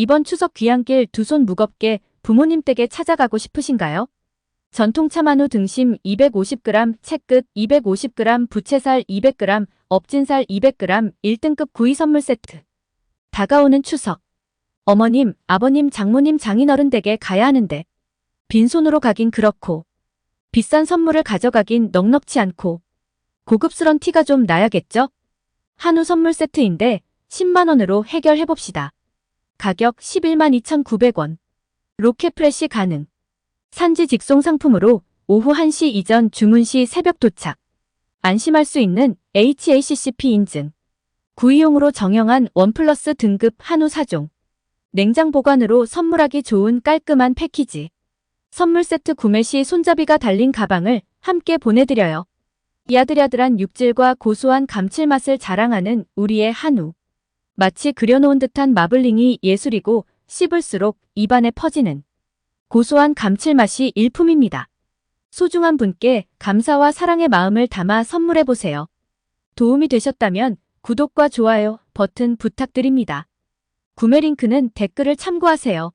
이번 추석 귀향길 두 손 무겁게 부모님 댁에 찾아가고 싶으신가요? 전통 차 만우 등심 250g, 채끝 250g, 부채살 200g, 업진살 200g, 1등급 구이 선물 세트. 다가오는 추석. 어머님, 아버님, 장모님, 장인어른 댁에 가야 하는데 빈손으로 가긴 그렇고 비싼 선물을 가져가긴 넉넉치 않고 고급스런 티가 좀 나야겠죠? 한우 선물 세트인데 10만 원으로 해결해 봅시다. 가격 11만 2,900원. 로켓 프레시 가능. 산지 직송 상품으로 오후 1시 이전 주문 시 새벽 도착. 안심할 수 있는 HACCP 인증. 구이용으로 정형한 원 플러스 등급 한우 4종. 냉장 보관으로 선물하기 좋은 깔끔한 패키지. 선물 세트 구매 시 손잡이가 달린 가방을 함께 보내드려요. 야들야들한 육질과 고소한 감칠맛을 자랑하는 우리의 한우. 마치 그려놓은 듯한 마블링이 예술이고 씹을수록 입안에 퍼지는 고소한 감칠맛이 일품입니다. 소중한 분께 감사와 사랑의 마음을 담아 선물해보세요. 도움이 되셨다면 구독과 좋아요 버튼 부탁드립니다. 구매 링크는 댓글을 참고하세요.